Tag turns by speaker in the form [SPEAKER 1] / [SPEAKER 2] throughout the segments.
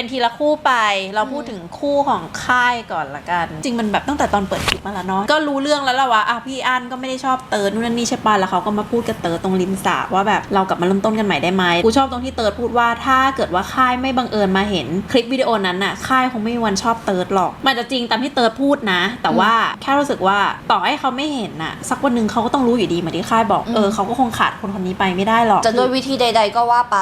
[SPEAKER 1] เป็นทีละคู่ไป เราพูดถึงคู่ของค่ายก่อนละกัน จริงมันแบบตั้งแต่ตอนเปิดคลิปมาแล้วเนาะก็รู้เรื่องแล้วล่ะว่าอะพี่อันก็ไม่ได้ชอบเติร์ดนู่นนั่นนี่ใช่ปะแล้วเขาก็มาพูดกับเติร์ดตรงริมสระว่าแบบเรากลับมาเริ่มต้นกันใหม่ได้ไหมกูชอบตรงที่เติร์ดพูดว่าถ้าเกิดว่าค่ายไม่บังเอิญมาเห็นคลิปวิดีโอนั้นน่ะค่ายคงไม่มีวันชอบเติร์ดหรอก มันจะจริงตามที่เติร์ดพูดนะ แต่ว่าแค่รู้สึกว่าต่อให้เขาไม่เห็นน่ะสักวันหนึ่งเขาก็ต้องรู้อยู่ดีเหมือนที่ค่ายบอกเออเขาก็คงขาดคนคนนี้ไปไม่ได้หรอก
[SPEAKER 2] จะด้วยวิธีใด ๆก็ว่าไป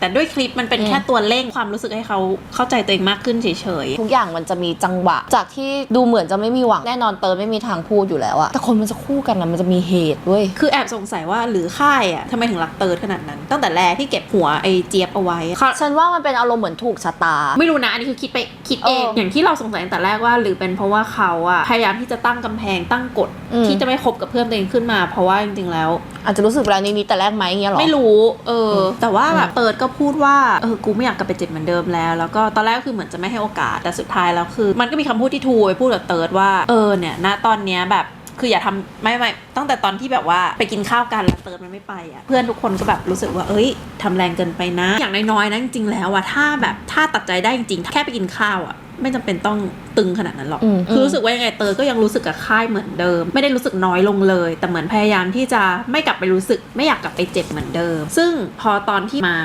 [SPEAKER 1] แต่ด้วยคลิปมันเป็น
[SPEAKER 2] อืม
[SPEAKER 1] แค่ตัวเร่งความรู้สึกให้เขาเข้าใจตัวเองมากขึ้นเฉย
[SPEAKER 2] ทุกอย่างมันจะมีจังหวะ จากที่ดูเหมือนจะไม่มีหวังแน่นอนเติร์ดไม่มีทางพูดอยู่แล้วอะแต่คนมันจะคู่กันนะมันจะมีเหตุด้วย
[SPEAKER 1] ๆคือแอบสงสัยว่าหรือค่ายอะทำไมถึงรักเติร์ดขนาดนั้น ตั้งแต่แรกที่เก็บหัวไอ้เจี๊ยบเอาไว้เขา
[SPEAKER 2] ฉันว่ามันเป็นอารมณ์เหมือนถูกชะตา
[SPEAKER 1] ไม่รู้นะอันนี้คือคิดไปคิดเอง
[SPEAKER 2] เออ
[SPEAKER 1] อ
[SPEAKER 2] อย่าง
[SPEAKER 1] ที่เราสงสัยตั้งแต่แรกว่า หรือเป็นเพราะว่าเขาอะพยายามที่จะตั้งกำแพงตั้งกฎ
[SPEAKER 2] อืม
[SPEAKER 1] ที่จะไม่คบกับเพื่อนตัวเองขึ้นมา เพราะว่าจริงๆแล้ว
[SPEAKER 2] อาจจะรู้สึกเวลานี้นี้แต่แรกไหมอย่างเงี้ยหรอ
[SPEAKER 1] ไม่รู้ เออ
[SPEAKER 2] อืม
[SPEAKER 1] แต่ว่าแบบ
[SPEAKER 2] อืม
[SPEAKER 1] เติร์ดก็พูดว่าเออกูไม่อยากกลับไปเจ็บเหมือนเดิมแล้วแล้วก็ตอนแรกก็คือเหมือนจะไม่ให้โอกาส แต่สุดท้ายแล้วคือ มันก็มีคำพูดที่ทูไปพูดกับเติร์ดว่า เออเนี่ยณตอนเนี้ยแบบคืออย่าทำไม่ไม่ตั้งแต่ตอนที่แบบว่าไปกินข้าวกันแล้วเติร์ดมันไม่ไปอะเพื่อนทุกคนก็แบบรู้สึกว่าเอ้ยทำแรงเกินไปนะ อย่างน้อยๆนะจริงๆแล้วอะถ้าแบบถ้าตัดใจได้จริงๆแค่ไปกินข้าวอะ ไม่จำเป็นต้องตึงขนาดนั้นหรอก
[SPEAKER 2] อืม
[SPEAKER 1] คือรู้สึกว่ายังไงเตยก็ยังรู้สึกกับค่ายเหมือนเดิม ไม่ได้รู้สึกน้อยลงเลย แต่เหมือนพยายามที่จะไม่กลับไปรู้สึก ไม่อยากกลับไปเจ็บเหมือนเดิม ซึ่งพอตอนที่มา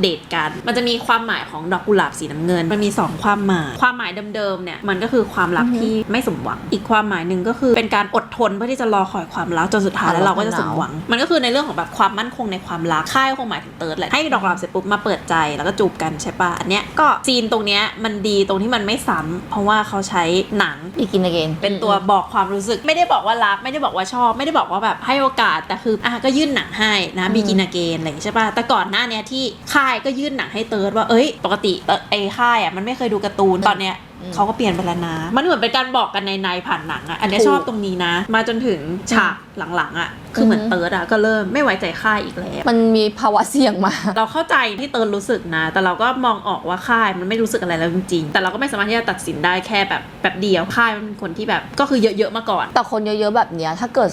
[SPEAKER 1] เดทกัน มันจะมีความหมายของดอกกุหลาบสีน้ำเงิน มันมี 2 ความหมาย ความหมายเดิมๆเนี่ยมันก็คือความรัก
[SPEAKER 2] อือฮึ
[SPEAKER 1] ที่ไม่สมหวัง อีกความหมายหนึ่งก็คือเป็นการอดทนเพื่อที่จะรอคอยความรักจนสุดท้ายแล้วเราก็จะสมหวัง มันก็คือในเรื่องของแบบความมั่นคงในความรักค่ายคงหมายถึงเติร์ดแหละให้ดอกกุหลาบเสร็จปุ๊บมาเปิดใจแล้วก็จูบกันใช่ปะอันเนี้ยก็ซีนตรงเนี้ยมันดีตรงที่มันไม่ซ้ำเพราะว่าเขาใช้หนัง
[SPEAKER 2] อีกินอเกน
[SPEAKER 1] เป็นตัวบอกความรู้สึก ไม่ได้บอกว่ารักไม่ได้บอกว่าชอบ ไม่ได้บอกว่าแบบให้โอกาสแต่คืออะก็ยื่นหนังให้นะ
[SPEAKER 2] อืม
[SPEAKER 1] บีกินเกนอะไรอย่างงี้ใช่ป่ะแต่ก่อนหน้าเนี้ยที่ค่ายก็ยื่นหนังให้เติร์ดว่าเอ้ย ปกติเอ่อไอ้ค่ายอะมันไม่เคยดูการ์ตูนตอนเนี้ยเขาก็เปลี่ยนไปแล้วนะ มันเหมือนเป็นการบอกกันในในๆผ่านหนังอะอันเนี้ยชอบตรงนี้นะ มาจนถึงฉากหลังๆอะคือเหมือนเติร์ดอะก็เริ่มไม่ไว้ใจค่ายอีกแล้ว
[SPEAKER 2] มันมีภาวะเสี่ยงมา
[SPEAKER 1] เราเข้าใจที่เติร์นรู้สึกนะ แต่เราก็มองออกว่าค่ายมันไม่รู้สึกอะไรแล้วจริงๆแต่เราก็ไม่สามารถที่จะตัดสินได้แค่แบบแบบเดียวค่ายมันเป็นคนที่แบบก็คือเยอะๆมาก่อน
[SPEAKER 2] แต่คนเยอะๆแบบเนี้ยถ้าเกิด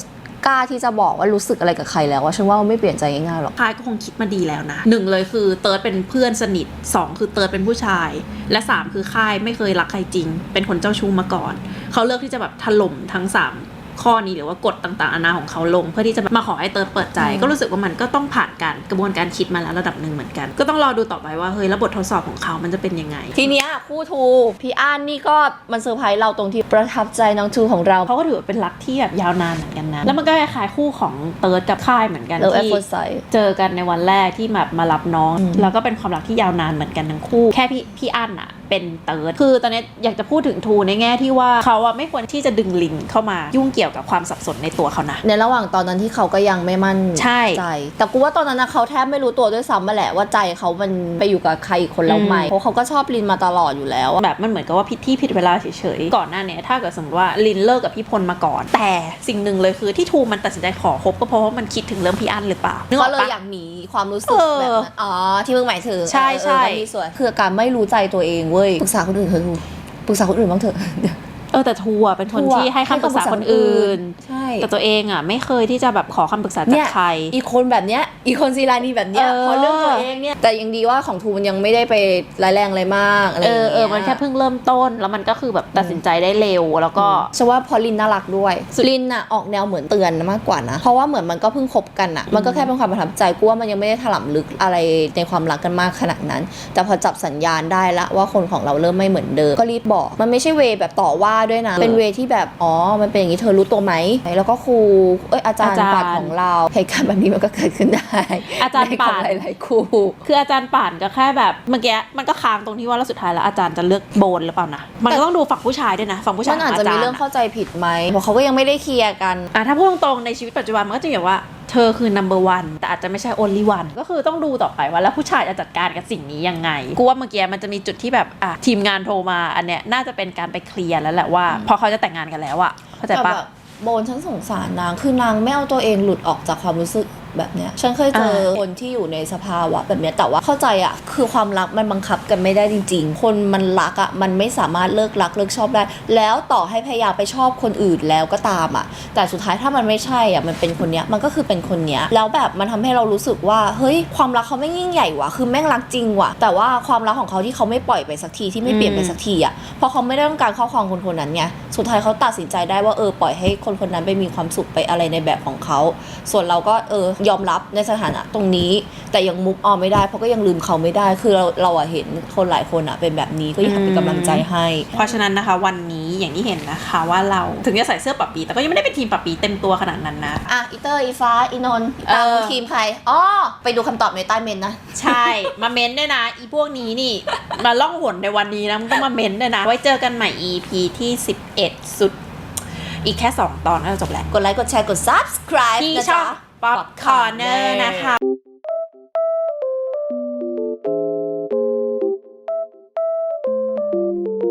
[SPEAKER 2] กล้าที่จะบอกว่ารู้สึกอะไรกับใครแล้วว่าฉันว่ามันไม่เปลี่ยนใจง่ายๆหรอก
[SPEAKER 1] ค่ายก็คงคิดมาดีแล้วนะหนึ่งเลยคือเติร์ดเป็นเพื่อนสนิทสองคือเติร์ดเป็นผู้ชาย และสามคือค่ายไม่เคยรักใครจริง เป็นคนเจ้าชู้มาก่อน เขาเลือกที่จะแบบถล่มทั้งสาม ข้อนี้หรือว่ากฎต่างๆอานาของเขาลง เพื่อที่จะมาขอให้เติร์ดเปิดใจ
[SPEAKER 2] อืม
[SPEAKER 1] ก็รู้สึกว่ามันก็ต้องผ่านการกระบวนการคิดมาแล้วระดับหนึ่งเหมือนกัน ก็ต้องรอดูต่อไปว่าเฮ้ยแล้วบททดสอบของเขามันจะเป็นยังไง
[SPEAKER 2] ทีเนี้ยคู่ทูพี่อ้านนี่ก็มันเซอร์ไพรส์เราตรงที่ประทับใจน้องทูของเรา
[SPEAKER 1] เขาก็ถือว่าเป็นรักที่แบบยาวนานเหมือนกันนะแล้วมันก็คล้ายๆคู่ของเติร์ดกับค่ายเหมือนกัน
[SPEAKER 2] เลิฟแอฟ
[SPEAKER 1] ที่
[SPEAKER 2] เฟอร์ไซ
[SPEAKER 1] เจอกันในวันแรกที่แบบมารับน้อง
[SPEAKER 2] อืม
[SPEAKER 1] แล้วก็เป็นความรักที่ยาวนานเหมือนกันทั้งคู่ แค่พี่พี่อั้นอะ เป็นเติร์ดคือตอนนี้อยากจะพูดถึงทูในแง่ที่ว่าเขาอะไม่ควรที่จะดึงลินเข้ามายุ่งเกี่ยวกับความสับสนในตัวเขานะ
[SPEAKER 2] ในระหว่างตอนนั้นที่เขาก็ยังไม่มั่น
[SPEAKER 1] ใช่
[SPEAKER 2] ใจ แต่กูว่าตอนนั้นนะเขาแทบไม่รู้ตัวด้วยซ้ำมาแหละว่าใจเขามันไปอยู่กับใครอีกคนแล้วไหม
[SPEAKER 1] อืม
[SPEAKER 2] เพราะเขาก็ชอบลินมาตลอดอยู่แล้วอะ
[SPEAKER 1] แบบมันเหมือนกับว่าผิดที่ผิดเวลาเฉยๆก่อนหน้าเนี้ยถ้าเกิดสมมติว่าลินเลิกกับพี่พลมาก่อน แต่สิ่งหนึ่งเลยคือที่ทูมันตัดสินใจขอคบก็เพราะว่ามันคิดถึงเรื่องพี่อั้นหรือเปล่านึกอ
[SPEAKER 2] ก็
[SPEAKER 1] อก
[SPEAKER 2] เลย
[SPEAKER 1] ปะ
[SPEAKER 2] อยากหนี ความรู้สึก
[SPEAKER 1] เออ
[SPEAKER 2] แบบนั้นอ๋อ ที่มึงหมายถึง
[SPEAKER 1] ใช่
[SPEAKER 2] เออ
[SPEAKER 1] ใช่
[SPEAKER 2] เออก็มีส่วนคือการไม่รู้ใจตัวเองเว้ยปรึกษาคนอื่นเถอะทูปรึกษาคนอื่นบ้างเถอะ
[SPEAKER 1] เออแต่ทูอะเป็นคน
[SPEAKER 2] ทูอะ
[SPEAKER 1] ที่ให้คำปรึกษา
[SPEAKER 2] ให้คำปรึกษา
[SPEAKER 1] คนอื่น
[SPEAKER 2] ใช่
[SPEAKER 1] แต่ตัวเองอะไม่เคยที่จะแบบขอคำปรึกษาจากใคร
[SPEAKER 2] อีกคนแบบเนี้ย อีกคนซีรานีแบบเนี้ย
[SPEAKER 1] เออ
[SPEAKER 2] เพราะเรื่องตัวเองเนี่ย แต่ยังดีว่าของทูมันยังไม่ได้ไปร้ายแรงอะไรมากอะไรอ
[SPEAKER 1] เอย่างอ
[SPEAKER 2] เงี้ย
[SPEAKER 1] เออมันแค่เพิ่งเริ่มต้น แล้วมันก็คือแบบตัดสินใจได้เร็วแล้วก็
[SPEAKER 2] ฉันว่าพอลินน่ารักด้วยลินน่ะออกแนวเหมือนเตือนมากกว่านะ เพราะว่าเหมือนมันก็เพิ่งคบกันอะ มันก็แค่เป็นความประทับใจกูว่ามันยังไม่ได้ถล่มลึกอะไรในความรักกันมากขนาดนั้น แต่พอจับสัญญาณได้ละว่าคนของเราเริ่มไม่เหมือนเดิมก็รีบบอก มันไม่ใช่เวย์แบบต่อว่าด้วยนะ เป็นเวย์ที่แบบอ๋อ มันเป็นอย่างนี้เธอรู้ตัวไหมแล้วก็ครูเอ้ยอาจารย์
[SPEAKER 1] อาจารย์
[SPEAKER 2] ปัดของเราเหตุการณ์แบบนี้มันก็เกิดขึ้นได้
[SPEAKER 1] อาจารย์
[SPEAKER 2] ในข
[SPEAKER 1] ป่า
[SPEAKER 2] อง
[SPEAKER 1] น
[SPEAKER 2] หลายๆครู
[SPEAKER 1] คืออาจารย์ป่านก็แค่แบบเมื่อกี้มันก็ค้างตรงที่ว่าแล้วสุดท้ายแล้วอาจารย์จะเลือกโบนหรือเปล่านะ มันก็ต้องดูฝั่งผู้ชายด้วยนะฝั่งผู้ชาย
[SPEAKER 2] มันอาจ
[SPEAKER 1] ข
[SPEAKER 2] จะ
[SPEAKER 1] ง
[SPEAKER 2] มี
[SPEAKER 1] ย์
[SPEAKER 2] เรื่องเข้าใจผิดไหมเพราะเขาก็ยังไม่ได้เคลียร์กัน
[SPEAKER 1] อะถ้าพูดตรงๆในชีวิตปัจจุบันมันก็จะแบบว่าเธอคือ number one แต่อาจจะไม่ใช่ only one ก็คือต้องดูต่อไปว่าแล้วผู้ชายจะจัดการกับสิ่งนี้ยังไงกูว่าเมื่อกี้มันจะมีจุดที่แบบอะทีมงานโทรมาอันเนี้ยน่าจะเป็นการไปเคลียร์แล้วแหละว่า พอเขาจะแต่งงานกันแล้วอะเข้าใจ
[SPEAKER 2] แต่
[SPEAKER 1] ปะ
[SPEAKER 2] แบบ โบนฉันสงสารนางคือนางไม่เอาตัวเองหลุดออกจากความรู้สึกแบบเนี้ยฉันเคยเจอ
[SPEAKER 1] อ่า
[SPEAKER 2] คนที่อยู่ในสภาวะแบบเนี้ยแต่ว่าเข้าใจอะคือความรักมันบังคับกันไม่ได้จริง ๆ คนมันรักอะมันไม่สามารถเลิกรักเลิกชอบได้ แล้วต่อให้พยายามไปชอบคนอื่นแล้วก็ตามอะแต่สุดท้ายถ้ามันไม่ใช่อะมันเป็นคนเนี้ยมันก็คือเป็นคนเนี้ยแล้วแบบมันทำให้เรารู้สึกว่าเฮ้ยความรักเขาไม่ยิ่งใหญ่ว่ะคือแม่งรักจริงว่ะแต่ว่าความรักของเขาที่เขาไม่ปล่อยไปสักทีที่ไม่เปลี่ยนไปสักทีอะเพราะเขาไม่ได้ต้องการครอบครองคนคนนั้นไงสุดท้ายเขาตัดสินใจได้ว่าเออปล่อยให้คนคนนั้นไปมีความสุขไปอะไรในแบบของเขา ส่วนเราก็เออยอมรับในสถานะตรงนี้ แต่ยังมุกออนไม่ได้เพราะก็ยังลืมเขาไม่ได้ คือเราเราอะเห็นคนหลายคนอะเป็นแบบนี้ก็อยากเป็นกำลังใจให้
[SPEAKER 1] เพราะฉะนั้นนะคะ วันนี้อย่างที่เห็นนะคะว่าเราถึงจะใส่เสื้อปับปีแต่ก็ยังไม่ได้เป็นทีมปับปีเต็มตัวขนาดนั้นนะ
[SPEAKER 2] อะอีเตอร์อีฟ้าอีนนท์ตาม
[SPEAKER 1] เออ
[SPEAKER 2] ทีมใครอ๋อไปดูคำตอบในใต้เมนต์นะ
[SPEAKER 1] ใช่มาเม้นด้วยนะอีพวกนี้นี่มาล่องหนในวันนี้นะมันต้องมาเม้นด้วยนะไว้เจอกันใหม่ EP ที่ 11 สุดอีกแค่ 2 ตอนก็จะจบแล้ว
[SPEAKER 2] กดไลค์ กดแชร์ กด subscribe
[SPEAKER 1] ที่
[SPEAKER 2] นะ
[SPEAKER 1] ป๊อ
[SPEAKER 2] ปค
[SPEAKER 1] อร์เนอร์นะคะ